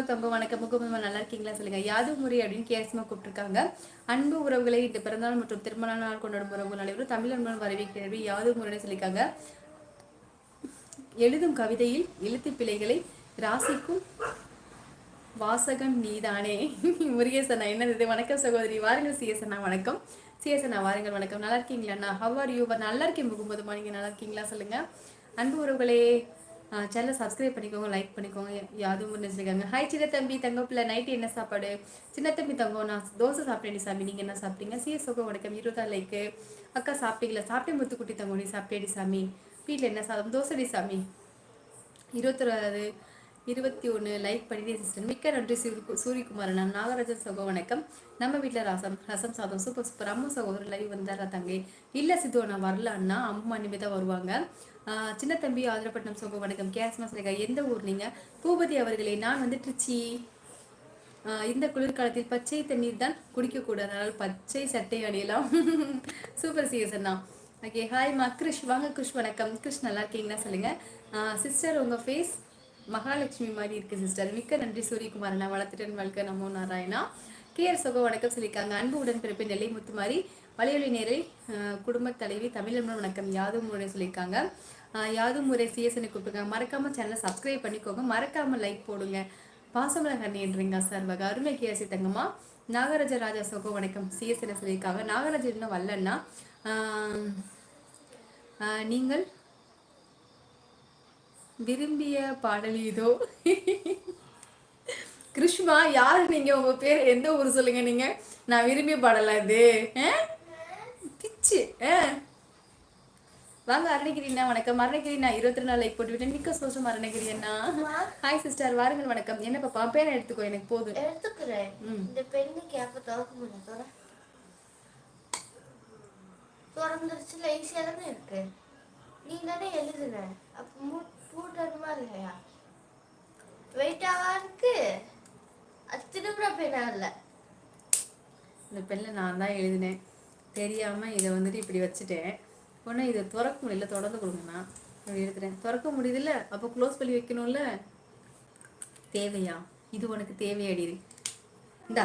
முகமது வணக்கம். முகமது நல்லா இருக்கீங்களா? சொல்லுங்க. யாது முறை அப்படின்னு கேசமா கூப்பிட்டுருக்காங்க. அன்பு உறவுகளை இந்த பிறந்தநாள் மற்றும் திருமண நாள் கொண்டாடும் உறவுகள் அனைவரும் தமிழ் அன்பன் வரவேற்கிறது யாது முறைன்னு சொல்லியிருக்காங்க. எழுதும் கவிதையில் எழுத்து பிழைகளை ராசிக்கும் வாசகன் நீதானே? முருகேசனா என்னது வணக்கம் சகோதரி. வாருங்கள். சிஎஸ்அண்ணா வணக்கம். சிஎஸ்அண்ணா வாருங்கள். வணக்கம். நல்லா இருக்கீங்களா ஹவ் ஆர் யூ நல்லா இருக்கேன். முகமதுமா நீங்கள் நல்லா இருக்கீங்களா? சொல்லுங்க. அன்பு உறவுகளே சேனலை சப்ஸ்கிரைப் பண்ணிக்கோங்க லைக் பண்ணிக்கோங்க. யாரும் நினைச்சிருக்காங்க ஹாய் சின்ன தம்பி தங்கப்பில் நைட்டு என்ன சாப்பாடு? சின்ன தம்பி தங்கம் நான் தோசை சாப்பிட்டேன் சாமி. நீங்கள் என்ன சாப்பிட்டீங்க? சிஎஸ் சோகம் வணக்கம். இருபதா லைக்கு அக்கா சாப்பிட்டீங்களா? சாப்பிட்டே முத்துக்குட்டி தங்கம் நீ சாப்பிட்டேடி சாமி? வீட்டில் என்ன சாதம்? தோசைடி சாமி. இருபத்தொரு இருபத்தி ஒன்று லைக் பண்ணிட்டே சிஸ்டர் மிக்க நன்றி சூரியகுமார் நான் நாகராஜன் சகோ வணக்கம். நம்ம வீட்டில் ரசம் ரசம் சாதம் சூப்பர் சூப்பர் அம்மா சகோதரர் லைவ் வந்தாரா தங்கை? இல்லை சித்து நான் வரல அண்ணா. அம்மா இனிமேல் தான் வருவாங்க சின்ன தம்பி ஆதிரப்பட்டினம் சகோ வணக்கம். கேஸ் ரேகா எந்த ஊர் நீங்கள் பூபதி அவர்களே நான் வந்து திருச்சி. இந்த குளிர்காலத்தில் பச்சை தண்ணீர் தான் குடிக்கக்கூடாது. அதனால் பச்சை சட்டை அணியலாம். சூப்பர் சீசன் தான் ஓகே ஹாய் மா. கிருஷ் வாங்க கிருஷ் வணக்கம். கிருஷ் நல்லா இருக்கீங்களா? சொல்லுங்கள் சிஸ்டர் உங்கள் ஃபேஸ் மகாலட்சுமி மாதிரி இருக்கு சிஸ்டர் மிக்க நன்றி சூரியகுமார் நான் வளர்த்துட்டன் வாழ்க்கை நமோ நாராயணா. கேஆர் சொக வணக்கம் சொல்லியிருக்காங்க. அன்பு உடன்பிறப்பு நெல்லை முத்துமாரி வலையொலி நேரை குடும்ப தலைவி தமிழ் வணக்கம். யாதும் முறை சொல்லியிருக்காங்க. யாதும் முறை சிஎஸ்என்னு கூப்பிட்டுருக்காங்க. மறக்காம சேனலை சப்ஸ்கிரைப் பண்ணிக்கோங்க. மறக்காம லைக் போடுங்க. பாசமல கண்ணின்றீங்க சார் வகை அருமை கேசி தங்கம்மா நாகராஜ ராஜா சோகோ வணக்கம். சிஎஸ்என சொல்லியிருக்காங்க. நாகராஜன் இன்னும் வரலன்னா நீங்கள் விரும்பிய பாடல் இதோ. கிருஷ்மா யாரு நீங்க? உங்க பேர் எந்த ஊர் சொல்லுங்க நீங்க? நான் விரும்பிய பாடலா இது? பிச்சு. வாங்க அருணகிரிண்ணா வணக்கம். அருணகிரி நான் இருபத்தி நாலு லைக் போட்டு விட்டேன் மிக்க சோசம் அருணகிரி அண்ணா. ஹாய் சிஸ்டர் வாருங்கள் வணக்கம். என்ன பாப்பா? பேரை எடுத்துக்கோ எனக்கு போதும். எடுத்துக்கிறேன். இந்த பெண்ணு கேப்ப திறக்க முடியும் திறந்துருச்சுல ஈஸியா தானே இருக்கு? நீ தானே எழுதுன. அப்ப பூட்டணுமா இல்லையா வெயிட்டாவா இருக்கு அது பெண்ணா இல்லை இந்த பெண்ணில் நான் தான் எழுதினேன். தெரியாமல் இதை வந்துட்டு இப்படி வச்சுட்டேன். ஒன்றும் இதை திறக்க முடியல தொடர்ந்து கொடுங்கண்ணா இப்படி எடுத்துட்டேன் திறக்க முடியுதுல்ல? அப்போ க்ளோஸ் பண்ணி வைக்கணும்ல? தேவையா? இது உனக்கு தேவையாடி. இந்தா.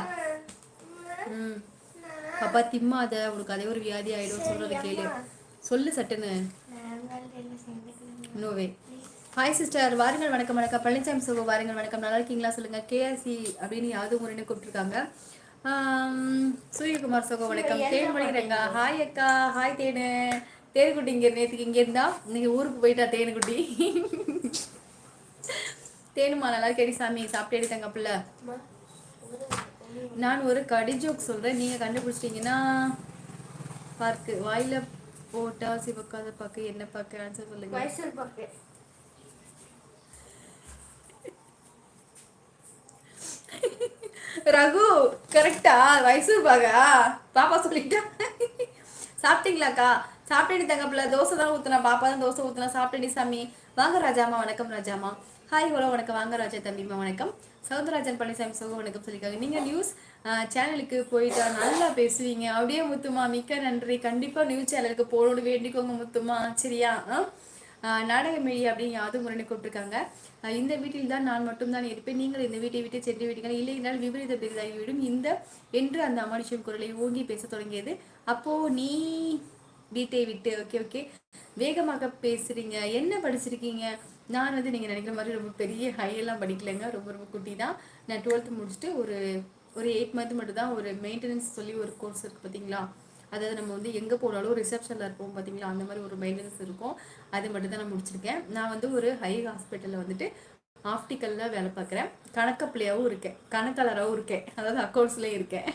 ம். பாப்பா திம்மாத உனக்கு அதே ஒரு வியாதி ஆயிடும் சொல்றத கேளு. சொல்லு சட்டுன்னு. நோவே ஹாய் சிஸ்டர் வாருங்கள் வணக்கம் வணக்கம். பழனிசாமி சோகோ வாருங்கள் வணக்கம். நல்லா இருக்கீங்களா? சொல்லுங்க. கேஆர்சி அப்படின்னு யாவது முறைன்னு கூப்பிட்டுருக்காங்க. சூரியகுமார் சோகோ வணக்கம். தேன் படிக்கிறேங்க ஹாய் அக்கா. ஹாய் தேனு. தேனுக்குட்டி இங்கே நேற்றுக்கு இங்கே இருந்தா? இன்னைக்கு ஊருக்கு போயிட்டா தேனுக்குட்டி தேனுமா நல்லா கேடி சாமி. சாப்பிட்டேடி தங்க பிள்ளை. நான் ஒரு கடி ஜோக் சொல்கிறேன் நீங்கள் கண்டுபிடிச்சிட்டிங்கன்னா பார்க்கு. வாயில் போட்டா சிவக்காத பார்க்க என்ன பார்க்க ஆன்சர் சொல்லுங்க. ரகு கரெக்டா மைசூர் பாகா பாப்பா சொல்லிட்டா. சாப்பிட்டீங்களாக்கா? சாப்பிட்டேடி தங்கப்பில தோசை தான் ஊற்றுனா பாப்பா தான் தோசை ஊற்றுனா சாப்பிட்டேடி சாமி. வாங்க ராஜாமா வணக்கம் ராஜாமா ஹாய் ஹலோ வணக்கம். வாங்க ராஜா தம்பிமா வணக்கம். சவுந்தரராஜன் பழனிசாமி சோக வணக்கம் சொல்லியிருக்காங்க. நீங்கள் நியூஸ் சேனலுக்கு போயிட்டா நல்லா பேசுவீங்க. அப்படியே முத்துமா மிக்க நன்றி. கண்டிப்பாக நியூஸ் சேனலுக்கு போகணும்னு வேண்டிக்கோங்க முத்துமா. சரியா? நாடக மொழி அப்படின்னு யாரும் முரணி கூப்பிட்டுருக்காங்க. இந்த வீட்டில் தான் நான் மட்டும்தான் இருப்பேன். நீங்கள் இந்த வீட்டை விட்டு சென்று விட்டீர்கள் இல்லை என்றால் விபரீத பெரிதாகிவிடும் இந்த என்று அந்த அமானுஷம் குரலை ஓங்கி பேச தொடங்கியது. அப்போ நீ வீட்டை விட்டு ஓகே ஓகே வேகமாக பேசுறீங்க. என்ன படிச்சிருக்கீங்க? நான் வந்து நீங்கள் நினைக்கிற மாதிரி ரொம்ப பெரிய ஹையெல்லாம் படிக்கலைங்க. ரொம்ப ரொம்ப குட்டி தான். நான் டுவெல்த்து முடிச்சுட்டு ஒரு ஒரு எயிட் மந்த் மட்டும் தான் ஒரு மெயின்டெனன்ஸ் சொல்லி ஒரு கோர்ஸ் இருக்குது பார்த்தீங்களா? அதாவது நம்ம வந்து எங்கே போனாலும் ரிசப்ஷனில் இருப்போம் பார்த்தீங்களா அந்த மாதிரி ஒரு மெயின்டெனன்ஸ் இருக்கும். அது மட்டும் தான் நான் முடிச்சிருக்கேன். நான் வந்து ஒரு ஹை ஹாஸ்பிட்டலில் வந்துட்டு ஆப்டிக்கலில் வேலை பார்க்குறேன். கணக்க இருக்கேன். கணக்காளராகவும் இருக்கேன். அதாவது அக்கௌண்ட்ஸ்லேயும் இருக்கேன்.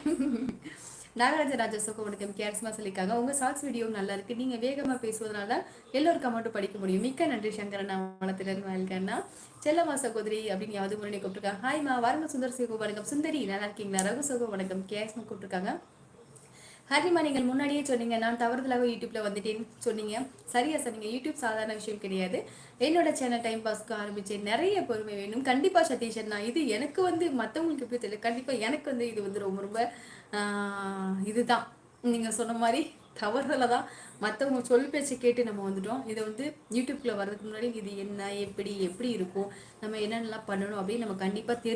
நாகராஜ ராஜா சுகம் வணக்கம். கேர்ஸ்மா சொல்லியிருக்காங்க. உங்கள் ஷார்ட்ஸ் வீடியோ நல்லா இருக்குது நீங்கள் வேகமாக பேசுவதனால எல்லோரும் கமெண்ட்டும் படிக்க முடியும். மிக்க நன்றி சங்கரண்ணா வளத்திரன் வாழ்க்கண்ணா செல்லம்மா சகோதரி அப்படின்னு யாவது முறை கூப்பிட்டுருக்காங்க. ஹாய்மா வாருங்க சுந்தர் சிவ வணக்கம். சுந்தரி நல்லா இருக்கீங்களா? ரகு சுகம் வணக்கம். கேர்ஸ்மா கூப்பிட்டுருக்காங்க. ஹரிமா நீங்கள் முன்னாடியே சொன்னீங்க நான் தவறுதலாக யூடியூப்பில் வந்துட்டேன்னு சொன்னீங்க. சரியா சார் நீங்கள் யூடியூப் சாதாரண விஷயம் கிடையாது. என்னோட சேனல் டைம் பாஸ்க்கு ஆரம்பித்தேன் நிறைய பொறுமை வேணும். கண்டிப்பாக சதீஷன் நான் இது எனக்கு வந்து மற்றவங்களுக்கு எப்படி தெரியல கண்டிப்பாக எனக்கு வந்து இது வந்து ரொம்ப ரொம்ப இதுதான். நீங்கள் சொன்ன மாதிரி தவறுதல தான் மற்றவங்க சொல் பேச்சு கேட்டு நம்ம வந்துட்டோம். இதை வந்து யூடியூப்பில் வர்றதுக்கு முன்னாடி இது என்ன எப்படி எப்படி இருக்கும் நம்ம என்னென்னலாம் பண்ணணும் அப்படின்னு நம்ம கண்டிப்பாக தெரியும்